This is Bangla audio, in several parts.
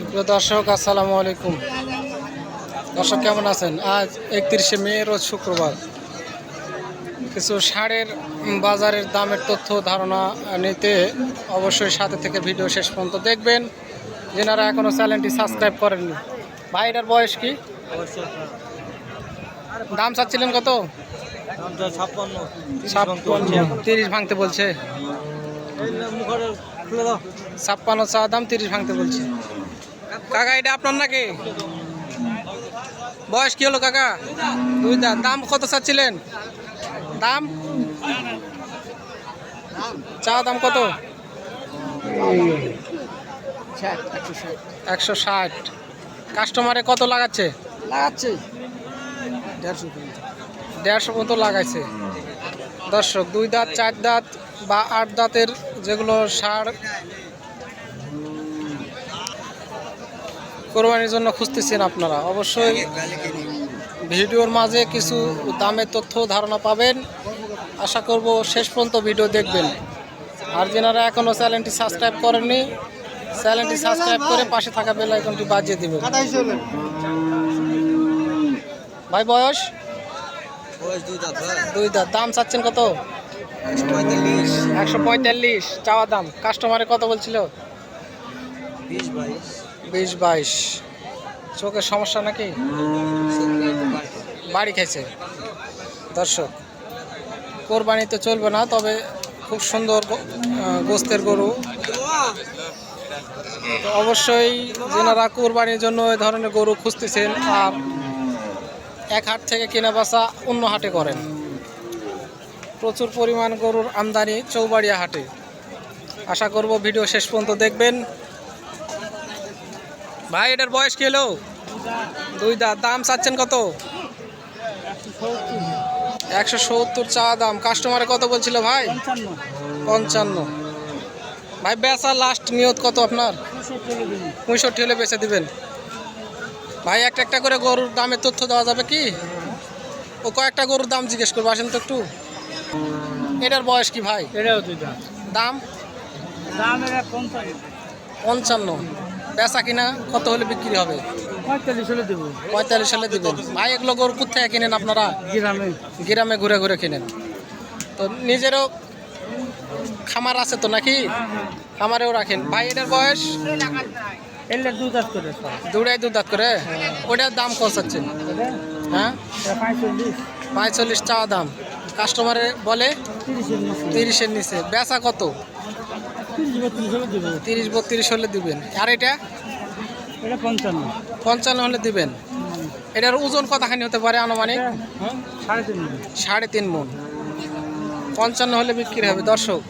সুপ্রিয় দর্শক আসসালামু আলাইকুম। দর্শক কেমন আছেন? আজ একত্রিশে মে রোজ শুক্রবার। কিছু সারের বাজারের দামের তথ্য ধারণা নিতে অবশ্যই সাথে থেকে ভিডিও শেষ পর্যন্ত দেখবেন। যেনারা এখনও চ্যানেলটি সাবস্ক্রাইব করেননি। ভাইটার বয়স কি? দাম চাচ্ছিলেন কত? তিরিশ ভাঙতে বলছে ছাপ্পান্ন চা দাম তিরিশ ভাঙতে বলছে। কাকা এটা আপনার নাকি? বয়স কি হলো কাকা? দুই দাম দাম কত চাচ্ছিলেন? দাম? চা দাম কত? একশো ষাট। কাস্টমারে কত লাগাচ্ছে? লাগাচ্ছে। দেড়শো দেড়শো মতো লাগাইছে। দর্শক দুই দাঁত চার দাঁত বা আট দাঁতের যেগুলো সার কোরবানির জন্য খুঁজতেছেন আপনারা? অবশ্যই ভিডিওর মাঝে কিছু দামের তথ্য ধারণা পাবেন। আশা করব শেষ পর্যন্ত ভিডিও দেখবেন। আর যেনারা এখনও চ্যানেলটি সাবস্ক্রাইব করেননি চ্যানেলটি সাবস্ক্রাইব করে পাশে থাকা বেল আইকনটি বাজিয়ে দিবেন। ভাই বয়স? দুই দাঁত হয়। দাম চাচ্ছেন কত? একশো পঁয়তাল্লিশ। একশো পঁয়তাল্লিশ। চাওয়া দাম। কাস্টমারে কত বলছিল? বিশ বাইশ। বিশ বাইশ। চোখের সমস্যা নাকি? বাড়ি খাইছে। দর্শক, কোরবানি তো চলবে না, তবে খুব সুন্দর গোস্তের গরু। অবশ্যই যেনারা কোরবানির জন্য এই ধরনের গরু খুঁজতেছেন আর এক হাট থেকে কেনা বেচা অন্য হাটে করেন। প্রচুর পরিমাণ গরুর আমদানি চৌবাড়িয়া হাটে। আশা করব ভিডিও শেষ পর্যন্ত দেখবেন। ভাই এটার বয়স কি হলো? দুই দাঁত দাম চাচ্ছেন কত? একশো সত্তর চা দাম। কাস্টমারে কত বলছিল ভাই? পঞ্চান্ন। ভাই বেচা লাস্ট নিয়ত কত আপনার? পঁয়ষট্টি হলে বেচে দিবেন। ভাই একটা একটা করে গরুর দামের তথ্য দেওয়া যাবে কি? ও কয়েকটা গরুর দাম জিজ্ঞেস করব আসেন তো একটু। এটার বয়স কি ভাই? দাম। দাম? পঞ্চান্ন। বেচা কিনা কত হলে বিক্রি হবে? পঁয়তাল্লিশ হলে দেবো। পঁয়তাল্লিশ সালে দিবেন ভাই এগুলো গরু কোথায় কিনেন আপনারা? গ্রামে। গ্রামে ঘুরে ঘুরে কিনেন। তো নিজেরও খামার আছে তো নাকি? খামারেও রাখেন। ভাই এটার বয়স? এলে দুই দাঁত করে দুটাই দু দাঁত করে? ওটার দাম কত হ্যাঁ? পঁয়তাল্লিশ। চাওয়া দাম। কাস্টমারে বলে তিরিশের নিচে। বেচা কত? তিরিশ বত্রিশ হলে দিবেন। আর এটা? এটা পঞ্চান্ন। পঞ্চান্ন হলে দিবেন। এটার ওজন কতখানি হতে পারে আনুমানিক? হ্যাঁ সাড়ে তিন মন। পঞ্চান্ন হলে বিক্রি হবে। দর্শক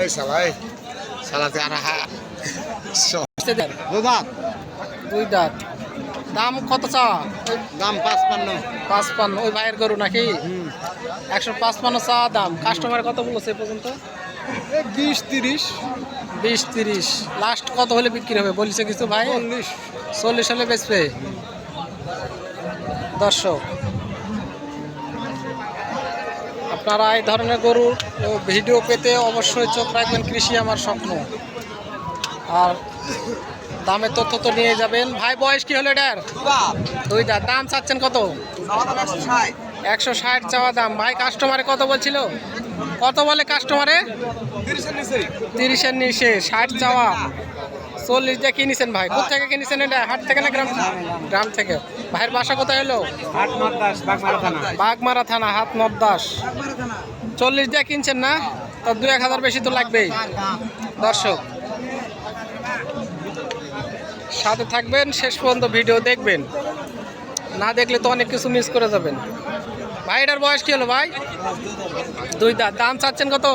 এই আর দুই দাঁত। দাম কত চাওয়া ওই দাম পাঁচপান্ন। পাঁচপান্ন। ওই ভাইয়ের গরু নাকি? একশো পাঁচপান্ন চা দাম। কাস্টমার কত বলেছে এ পর্যন্ত? বিশ তিরিশ। বিশ তিরিশ। লাস্ট কত হলে বিক্রি হবে? বলছে কিছু ভাই? চল্লিশ। চল্লিশ হলে বেচবে? দর্শক আপনারা এই ধরনের গরুর ভিডিও পেতে অবশ্যই চোখ রাখবেন কৃষি আমার স্বপ্ন। আর দামের তথ্য তো নিয়ে যাবেন। ভাই বয়স কি হলো এটার? দুই দাঁত। দাম চাচ্ছেন কত? একশো ষাট। চাওয়া দাম। ভাই কাস্টমারে কত বলছিল? কত বলে কাস্টমারে তিরিশের নিচে ষাট চাওয়া চল্লিশ দিয়ে কিনেছেন ভাই? কোথা থেকে কিনেছেন এটা? হাট থেকে না গ্রাম গ্রাম থেকে। ভাইয়ের বাসা কোথায় হলো? বাগমারা থানা। হাত নবদাস চল্লিশ দিয়ে কিনছেন না? তো দু এক হাজার বেশি তো লাগবেই। দর্শক সাথে থাকবেন শেষ পর্যন্ত ভিডিও দেখবেন। না দেখলে তো অনেক কিছু মিস করে যাবেন। ভাই এটার বয়স কী হলো ভাই? দুই দাঁত দাম চাচ্ছেন কত?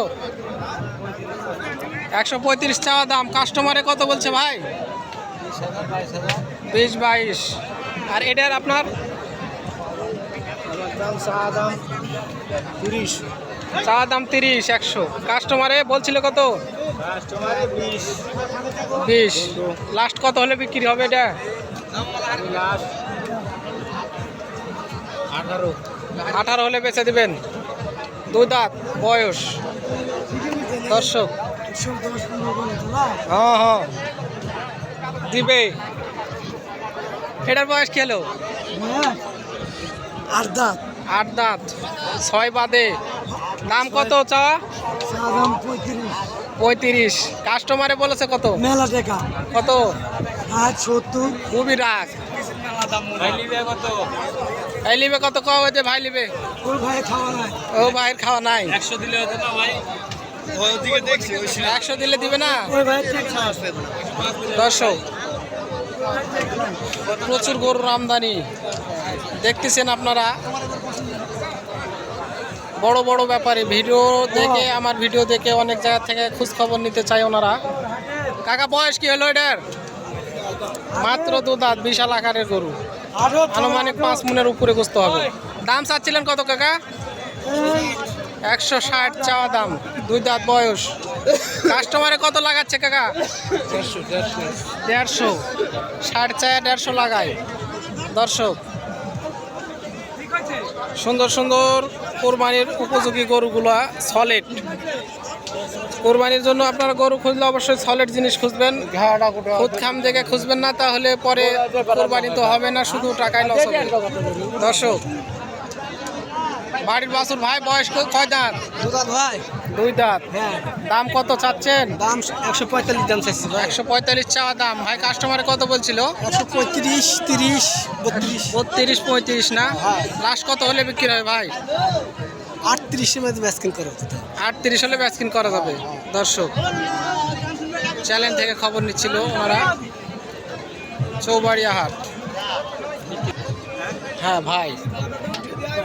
একশো পঁয়ত্রিশ চাওয়া দাম। কাস্টমারে কত বলছে ভাই? বিশ বাইশ। আর এটার আপনার? তিরিশ। চা দাম তিরিশ, একশো। কাস্টমারে বলছিল কত? বিশ। লাস্ট কত হলে বিক্রি হবে এটা? আঠারো। আঠারো হলে বেচে দিবেন। দুই দাঁত বয়স। দর্শক। হ্যাঁ হ্যাঁ। দিবে। এটার বয়স কি হলো? আর দাঁত। আট দাঁত। ছয় বাদে। দাম কত চাওয়া? সাদাম পঁয়ত্রিশ। কাস্টমারে বলেছে কত? মেলা টাকা। কত? আর সত্তর। খুবই রাগ। ভাই লিবে কত? এই লিবে কত? হয়েছে ভাই লিবে ও ভাইয়ের খাওয়া নাই। একশো দিলে হতো না ভাই। ওদিকে দেখছি ওই একশো দিলে দিবে না? ওই ভাই টাকা দর্শক প্রচুর গরুর আমদানি। দেখতেছেন আপনারা? বড় বড় ব্যাপারে। ভিডিও দেখে আমার ভিডিও দেখে অনেক জায়গা থেকে খোঁজ খবর নিতে চাই ওনারা। কাকা বয়স কি হলো এটার? মাত্র দু দাঁত বিশাল আকারের গরু। আনুমানিক পাঁচ মনের উপরে গোস্ত হবে। দাম চাচ্ছিলেন কত, কাকা? একশো ষাট চাওয়া দাম, দুই দাঁত বয়স। কাস্টমারে কত লাগাচ্ছে, কাকা? দেড়শো। ষাট চায় দেড়শো লাগায়। দর্শক, সুন্দর সুন্দর কোরবানির উপযোগী গরুগুলা সলিড কোরবানির জন্য আপনারা গরু খুঁজলে অবশ্যই সলিড জিনিস খুঁজবেন। খুদ খাম দেখে খুঁজবেন না, তাহলে পরে কোরবানি তো হবে না, শুধু টাকায় লস হবে। দর্শক বাড়ির বাসুর ভাই বয়স কয় দাঁত? দুধ ভাই। দুই দাঁত। হ্যাঁ। দাম কত চাচ্ছেন? দাম একশো পঁয়তাল্লিশ দাম চাইছি একশো পঁয়তাল্লিশ চাওয়া দাম। ভাই কাস্টমারে কত বলছিল? একশো পঁয়ত্রিশ তিরিশ বত্রিশ। বত্রিশ পঁয়ত্রিশ না? হ্যাঁ। লাস্ট কত হলে বিক্রি হয় ভাই? আটত্রিশের মধ্যে ব্যাসকিং করে আটত্রিশ হলে ব্যাচকিন করা যাবে। দর্শক চ্যানেল থেকে খবর নিচ্ছিল ওনারা। চৌবাড়িয়া হাট হ্যাঁ ভাই।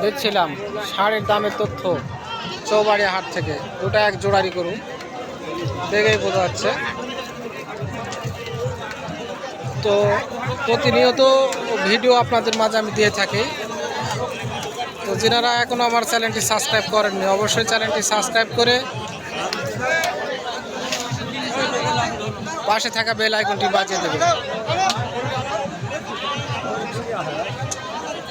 দেখছিলাম শাড়ির দামের তথ্য চৌবাড়ি হাট থেকে। ওটা এক জোড়ারি করুন। দেখেই বোঝা যাচ্ছে। তো প্রতিনিয়ত ভিডিও আপনাদের মাঝে আমি দিয়ে থাকি। তো যারা এখনও আমার চ্যানেলটি সাবস্ক্রাইব করেননি, অবশ্যই চ্যানেলটি সাবস্ক্রাইব করে পাশে থাকা বেল আইকনটি বাজিয়ে দেবেন।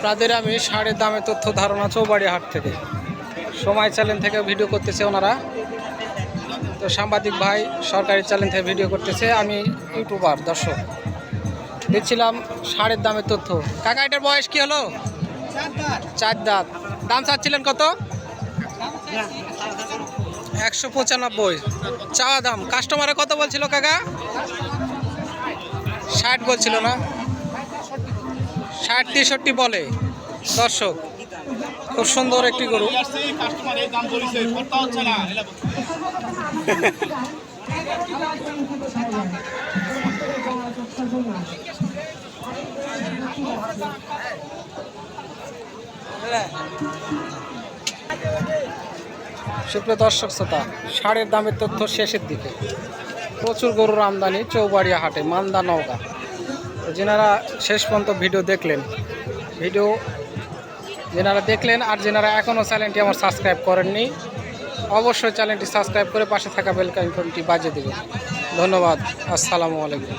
আপনাদের আমি শাড়ির দামে তথ্য ধারণা চৌবাড়ি হাট থেকে। সময় চ্যানেল থেকে ভিডিও করতেছে ওনারা। তো সাংবাদিক ভাই সরকারি চ্যানেল থেকে ভিডিও করতেছে। আমি ইউটিউবার, দর্শক। দিচ্ছিলাম শাড়ির দামের তথ্য। কাকা, এটার বয়স কি হলো? চার দাঁত। দাম চাচ্ছিলেন কত? একশো পঁচানব্বই। চাওয়া দাম। কাস্টমারে কত বলছিল কাকা? ষাট বলছিল না? ষাট, তেষট্টি বলে। দর্শক, খুব সুন্দর একটি গরু। সুপ্রিয় দর্শক শ্রোতা, ষাঁড়ের দামের তথ্য শেষের দিকে। প্রচুর গরুর আমদানি চৌবাড়িয়া হাটে, মান্দা, নওগাঁ। তো যেনারা শেষ পর্যন্ত ভিডিও দেখলেন, ভিডিও যেনারা দেখলেন আর যেনারা এখনও চ্যানেলটি আমার সাবস্ক্রাইব করেননি, অবশ্যই চ্যানেলটি সাবস্ক্রাইব করে পাশে থাকা বেল আইকনটি বাজিয়ে দেবেন। ধন্যবাদ, আসসালামু আলাইকুম।